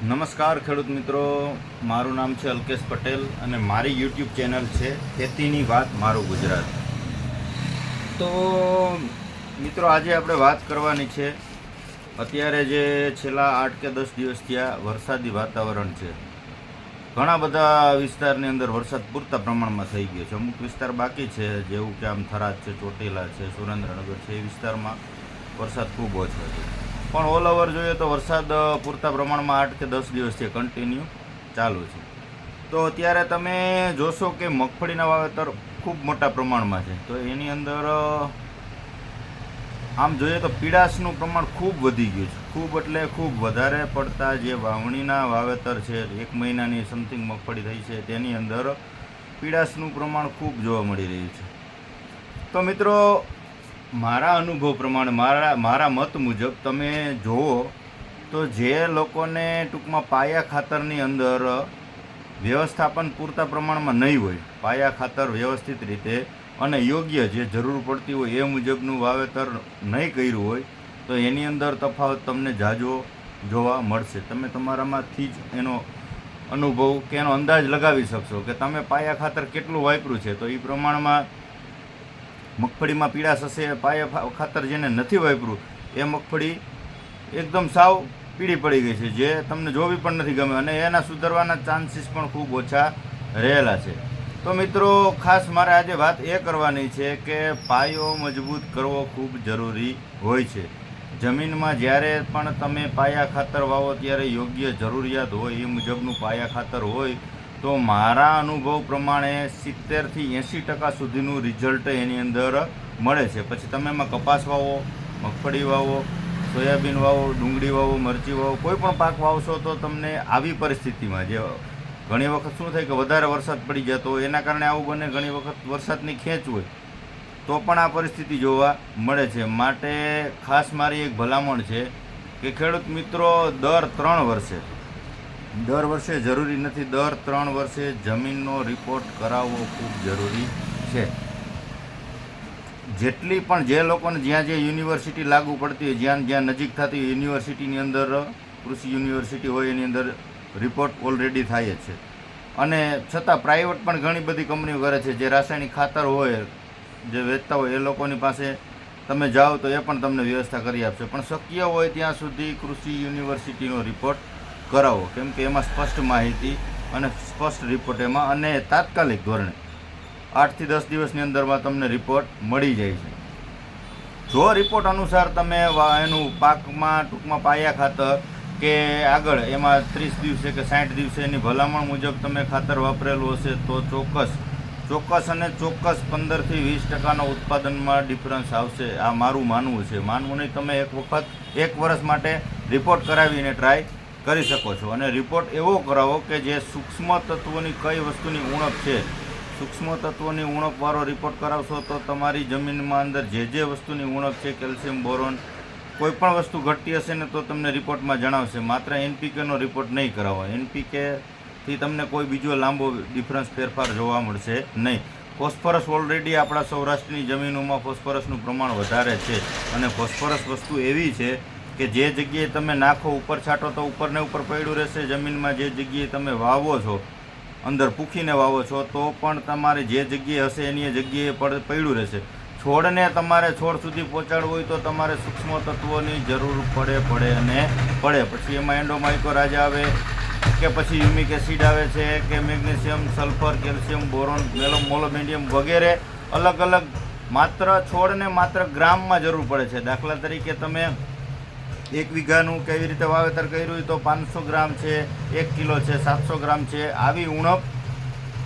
નમસ્કાર ખેડૂત મિત્રો, મારું નામ છે અલ્કેશ પટેલ અને મારી યુટ્યુબ ચેનલ છે ખેતીની વાત મારું ગુજરાત. તો મિત્રો, આજે આપણે વાત કરવાની છે, અત્યારે જે છેલ્લા આઠ કે દસ દિવસ થયા વરસાદી વાતાવરણ છે. ઘણા બધા વિસ્તારની અંદર વરસાદ પૂરતા પ્રમાણમાં થઈ ગયો છે. અમુક વિસ્તાર બાકી છે, જેવું કે આમ થરાદ છે, ચોટીલા છે, સુરેન્દ્રનગર છે, એ વિસ્તારમાં વરસાદ ખૂબ ઓછો છે પણ ઓલ ઓવર જોઈએ તો વરસાદ પૂરતા પ્રમાણમાં આઠ કે દસ દિવસથી કન્ટિન્યુ ચાલુ છે. તો અત્યારે તમે જોશો કે મગફળીના વાવેતર ખૂબ મોટા પ્રમાણમાં છે. તો એની અંદર આમ જોઈએ તો પીડાશનું પ્રમાણ ખૂબ વધી ગયું છે. ખૂબ એટલે ખૂબ વધારે પડતા જે વાવણીના વાવેતર છે, એક મહિનાની સમથિંગ મગફળી થઈ છે, તેની અંદર પીડાશનું પ્રમાણ ખૂબ જોવા મળી રહ્યું છે. તો મિત્રો મારા અનુભવ પ્રમાણે, મારા મારા મત મુજબ તમે જુઓ તો જે લોકોને ટૂંકમાં પાયા ખાતરની અંદર વ્યવસ્થાપન પૂરતા પ્રમાણમાં નહીં હોય, પાયા ખાતર વ્યવસ્થિત રીતે અને યોગ્ય જે જરૂર પડતી હોય એ મુજબનું વાવેતર નહીં કર્યું હોય, તો એની અંદર તફાવત તમને જાજો જોવા મળશે. તમે તમારામાંથી જ એનો અનુભવ કે એનો અંદાજ લગાવી શકશો કે તમે પાયા ખાતર કેટલું વાપર્યું છે, તો એ પ્રમાણમાં મગફળીમાં પીળાશ હશે પાયા ખાતર જેને નથી વાપર્યું, એ મગફળી એકદમ સાવ પીળી પડી ગઈ છે, જે તમને જોવી પણ નથી ગમે અને એના સુધારવાના ચાન્સીસ પણ ખૂબ ઓછા રહેલા છે. તો મિત્રો, ખાસ મારે આજે વાત એ કરવાની છે કે પાયો મજબૂત કરવો ખૂબ જરૂરી હોય છે. જમીનમાં જ્યારે પણ તમે પાયા ખાતર વાવો, ત્યારે યોગ્ય જરૂરિયાત હોય એ મુજબનું પાયા ખાતર હોય તો મારા અનુભવ પ્રમાણે સિત્તેરથી એંસી ટકા સુધીનું રિઝલ્ટ એની અંદર મળે છે. પછી તમે એમાં કપાસ વાવો, મગફળી વાવો, સોયાબીન વાવો, ડુંગળી વાવો, મરચી વાવો, કોઈ પણ પાક વાવશો તો તમને આવી પરિસ્થિતિમાં જે ઘણી વખત શું થાય કે વધારે વરસાદ પડી જતો હોય એના કારણે આવું બને, ઘણી વખત વરસાદની ખેંચ હોય, તો પણ આ પરિસ્થિતિ જોવા મળે છે. માટે ખાસ મારી એક ભલામણ છે કે ખેડૂત મિત્રો દર ત્રણ વર્ષે દર વર્ષે જરૂરી નથી, દર ત્રણ વર્ષે જમીનનો રિપોર્ટ કરાવવો ખૂબ જરૂરી છે. જેટલી પણ જે લોકોને જ્યાં જે યુનિવર્સિટી લાગુ પડતી હોય, જ્યાં જ્યાં નજીક થતી હોય યુનિવર્સિટીની અંદર, કૃષિ યુનિવર્સિટી હોય, એની અંદર રિપોર્ટ ઓલરેડી થાય છે. અને છતાં પ્રાઇવેટ પણ ઘણી બધી કંપનીઓ કરે છે, જે રાસાયણિક ખાતર હોય, જે વેચતા હોય, એ લોકોની પાસે તમે જાઓ તો એ પણ તમને વ્યવસ્થા કરી આપશે. પણ શક્ય હોય ત્યાં સુધી કૃષિ યુનિવર્સિટીનો રિપોર્ટ કરાવો, કેમ કે એમાં સ્પષ્ટ માહિતી અને સ્પષ્ટ રિપોર્ટ એમાં અને તાત્કાલિક ધોરણે આઠથી દસ દિવસની અંદરમાં તમને રિપોર્ટ મળી જાય છે. જો રિપોર્ટ અનુસાર તમે એનું પાકમાં, ટૂંકમાં પાયા ખાતર કે આગળ એમાં ત્રીસ દિવસે કે સાઠ દિવસે એની ભલામણ મુજબ તમે ખાતર વાપરેલું હશે તો ચોક્કસ ચોક્કસ અને ચોક્કસ પંદરથી વીસ ટકાનો ઉત્પાદનમાં ડિફરન્સ આવશે. આ મારું માનવું છે. માનવું નહીં, તમે એક વખત, એક વર્ષ માટે રિપોર્ટ કરાવીને ટ્રાય કરી શકો છો. અને રિપોર્ટ એવો કરાવો કે જે સૂક્ષ્મ તત્વોની કઈ વસ્તુની ઉણપ છે. સૂક્ષ્મ તત્વોની ઉણપવાળો રિપોર્ટ કરાવશો તો તમારી જમીનમાં અંદર જે જે વસ્તુની ઉણપ છે, કેલ્શિયમ, બોરોન, કોઈ પણ વસ્તુ ઘટતી હશે ને તો તમને રિપોર્ટમાં જણાવશે. માત્ર એનપીકેનો રિપોર્ટ નહીં કરાવો. એનપીકેથી તમને કોઈ બીજો લાંબો ડિફરન્સ ફેરફાર જોવા મળશે નહીં. ફોસ્ફરસ ઓલરેડી આપણા સૌરાષ્ટ્રની જમીનોમાં ફોસ્ફરસનું પ્રમાણ વધારે છે. અને ફોસ્ફરસ વસ્તુ એવી છે કે જે જગ્યાએ તમે નાખો, ઉપર છાંટો તો ઉપરને ઉપર પડ્યું રહેશે, જમીનમાં જે જગ્યાએ તમે વાવો છો, અંદર પૂખીને વાવો છો, તો પણ તમારે જે જગ્યાએ હશે એની જગ્યાએ પડ, પડ્યું રહેશે. છોડને તમારે છોડ સુધી પહોંચાડવું હોય તો તમારે સૂક્ષ્મ તત્વોની જરૂર પડે પડે અને પડે. પછી એમાં એન્ડોમાઇકો રાજા આવે, કે પછી યુમિક એસિડ આવે છે, કે મેગ્નેશિયમ, સલ્ફર, કેલ્શિયમ, બોરોન મેલમ મોલોમેડિયમ વગેરે અલગ અલગ માત્ર છોડને માત્ર ગ્રામમાં જરૂર પડે છે. દાખલા તરીકે તમે એક વીઘાનું કેવી રીતે વાવેતર કર્યું તો પાંચસો ગ્રામ છે, એક કિલો છે, સાતસો ગ્રામ છે, આવી ઉણપ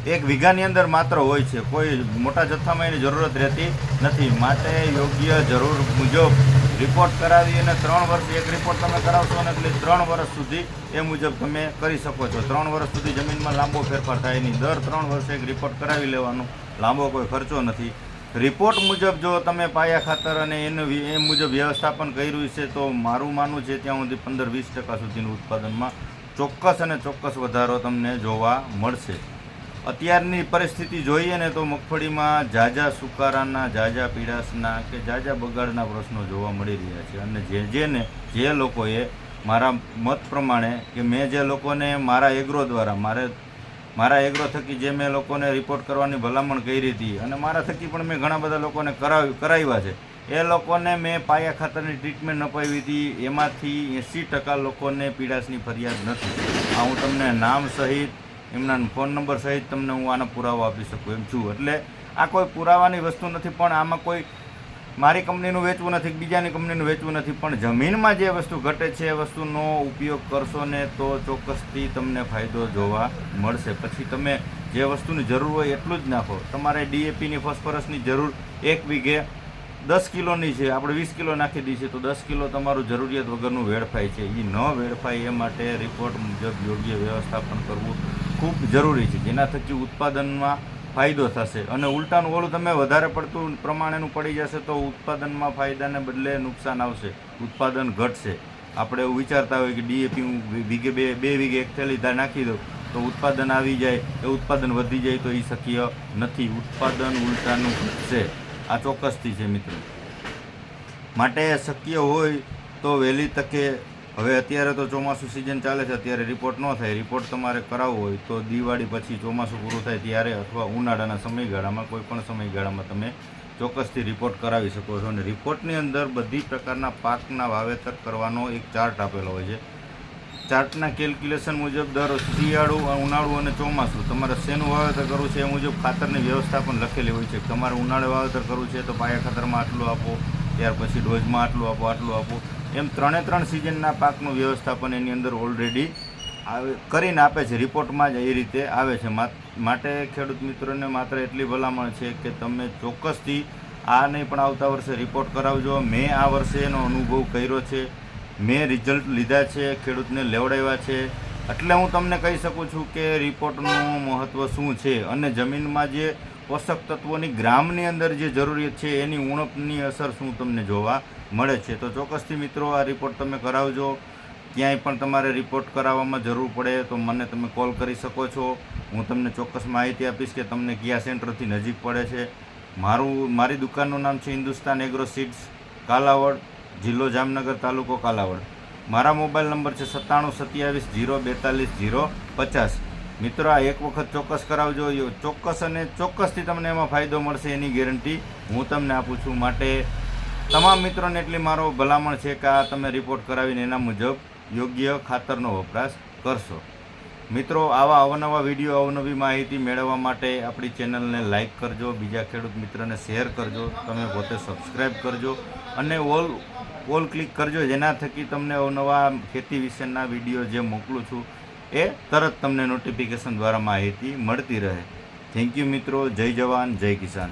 એક વીઘાની અંદર માત્ર હોય છે. કોઈ મોટા જથ્થામાં એની જરૂરત રહેતી નથી. માટે યોગ્ય જરૂર મુજબ રિપોર્ટ કરાવી અને ત્રણ વર્ષ, એક રિપોર્ટ તમે કરાવશો અને એટલે ત્રણ વર્ષ સુધી એ મુજબ તમે કરી શકો છો. ત્રણ વર્ષ સુધી જમીનમાં લાંબો ફેરફાર થાય નહીં. દર ત્રણ વર્ષે એક રિપોર્ટ કરાવી લેવાનો લાંબો કોઈ ખર્ચો નથી. રિપોર્ટ મુજબ જો તમે પાયા ખાતર અને એનું એ મુજબ વ્યવસ્થાપન કર્યું છે, તો મારું માનવું છે ત્યાં સુધી પંદર વીસ ટકા સુધીનું ઉત્પાદનમાં ચોક્કસ અને ચોક્કસ વધારો તમને જોવા મળશે. અત્યારની પરિસ્થિતિ જોઈએ ને તો મગફળીમાં ઝાઝા સુકારાના, ઝાઝા પીડાશના કે ઝાઝા બગાડના પ્રશ્નો જોવા મળી રહ્યા છે. અને જે જેને જે લોકોએ મારા મત પ્રમાણે કે મેં જે લોકોને મારા એગ્રો દ્વારા મારે મારા એગ્રો થકી જે મેં લોકોને રિપોર્ટ કરવાની ભલામણ કરી હતી અને મારા થકી પણ મેં ઘણા બધા લોકોને કરાવી, કરાવ્યા છે. એ લોકોને મેં પાયા ખાતરની ટ્રીટમેન્ટ અપાવી હતી. એમાંથી એંસી ટકા લોકોને પીડાશની ફરિયાદ નથી. આ હું તમને નામ સહિત, એમના ફોન નંબર સહિત તમને હું આનો પુરાવો આપી શકું એમ છું. એટલે આ કોઈ પુરાવાની વસ્તુ નથી, પણ આમાં કોઈ મારી કંપનીનું વેચવું નથી, બીજાની કંપનીનું વેચવું નથી, પણ જમીનમાં જે વસ્તુ ઘટે છે, એ વસ્તુનો ઉપયોગ કરશો ને તો ચોક્કસથી તમને ફાયદો જોવા મળશે. પછી તમે જે વસ્તુની જરૂર હોય એટલું જ નાખો. તમારે ડીએપીની, ફોસ્ફરસની જરૂર એક વીઘે દસ કિલોની છે, આપણે વીસ કિલો નાખી દઈએ તો દસ કિલો તમારું જરૂરિયાત વગરનું વેડફાય છે. એ ન વેડફાય એ માટે રિપોર્ટ મુજબ યોગ્ય વ્યવસ્થાપન કરવું ખૂબ જરૂરી છે. જેના થકી ઉત્પાદનમાં ફાયદો થશે. અને ઉલટાનું ઓલું તમે વધારે પડતું પ્રમાણેનું પડી જશે તો ઉત્પાદનમાં ફાયદાને બદલે નુકસાન આવશે. ઉત્પાદન ઘટશે. આપણે એવું વિચારતા હોય કે ડીએપી હું વીઘે બે બે વીઘે એક થેલી નાખી દઉં તો ઉત્પાદન આવી જાય. એ ઉત્પાદન વધી જાય તો એ શક્ય નથી. ઉત્પાદન ઉલટાનું ઘટશે. આ ચોક્કસથી છે મિત્રો. માટે શક્ય હોય તો વહેલી તકે હવે અત્યારે તો ચોમાસું સિઝન ચાલે છે, અત્યારે રિપોર્ટ ન થાય. રિપોર્ટ તમારે કરાવવો હોય તો દિવાળી પછી ચોમાસું પૂરું થાય ત્યારે અથવા ઉનાળાના સમયગાળામાં, કોઈ પણ સમયગાળામાં તમે ચોક્કસથી રિપોર્ટ કરાવી શકો છો. અને રિપોર્ટની અંદર બધી પ્રકારના પાકના વાવેતર કરવાનો એક ચાર્ટ આપેલો હોય છે. ચાર્ટના કેલ્ક્યુલેશન મુજબ દર શિયાળુ ઉનાળુ અને ચોમાસું તમારે શેનું વાવેતર કરવું છે એ મુજબ ખાતરની વ્યવસ્થા પણ લખેલી હોય છે. તમારે ઉનાળે વાવેતર કરવું છે તો પાયા ખાતરમાં આટલું આપો ત્યાર પછી ડોઝમાં આટલું આપો આટલું આપો. એમ ત્રણે ત્રણ સિઝનના પાકનું વ્યવસ્થાપન એની અંદર ઓલરેડી આવે, કરીને આપે છે. રિપોર્ટમાં જ એ રીતે આવે છે. માટે ખેડૂત મિત્રોને માત્ર એટલી ભલામણ છે કે તમે ચોક્કસથી આ નહીં પણ આવતા વર્ષે રિપોર્ટ કરાવજો. મેં આ વર્ષે એનો અનુભવ કર્યો છે. મેં રિઝલ્ટ લીધા છે. ખેડૂતને લેવડાવ્યા છે. એટલે હું તમને કહી શકું છું કે રિપોર્ટનું મહત્ત્વ શું છે? અને જમીનમાં જે પોષક તત્વોની ગ્રામની અંદર જે જરૂરિયાત છે એની ઉણપની અસર શું તમને જોવા મળે છે? તો ચોક્કસથી મિત્રો આ રિપોર્ટ તમે કરાવજો. ક્યાંય પણ તમારે રિપોર્ટ કરાવવામાં જરૂર પડે તો મને તમે કોલ કરી શકો છો. હું તમને ચોક્કસ માહિતી આપીશ કે તમને કયા સેન્ટરથી નજીક પડે છે. મારું, મારી દુકાનનું નામ છે હિન્દુસ્તાન એગ્રો સીડ્સ કાલાવડ, જિલ્લો જામનગર, તાલુકો કાલાવડ. મારા મોબાઈલ નંબર છે સત્તાણું સત્યાવીસ જીરો બેતાલીસ જીરો પચાસ. મિત્રો આ એક વખત ચોક્કસ કરાવજો. ચોક્કસ અને ચોક્કસથી તમને એમાં ફાયદો મળશે એની ગેરંટી હું તમને આપું છું. માટે તમામ મિત્રોને એટલી મારો ભલામણ છે કે આ તમે રિપોર્ટ કરાવીને એના મુજબ યોગ્ય ખાતરનો વપરાશ કરશો. મિત્રો, આવા અવનવા વીડિયો અવનવી માહિતી મેળવવા માટે આપણી ચેનલને લાઇક કરજો, બીજા ખેડૂત મિત્રને શેર કરજો, તમે પોતે સબસ્ક્રાઈબ કરજો અને ઓલ ઓલ ક્લિક કરજો. જેના થકી તમને અવનવા ખેતી વિશેના વીડિયો જે મોકલું છું એ તરત તમને નોટિફિકેશન દ્વારા માહિતી મળતી રહે. થેન્ક યુ મિત્રો. જય જવાન, જય કિસાન.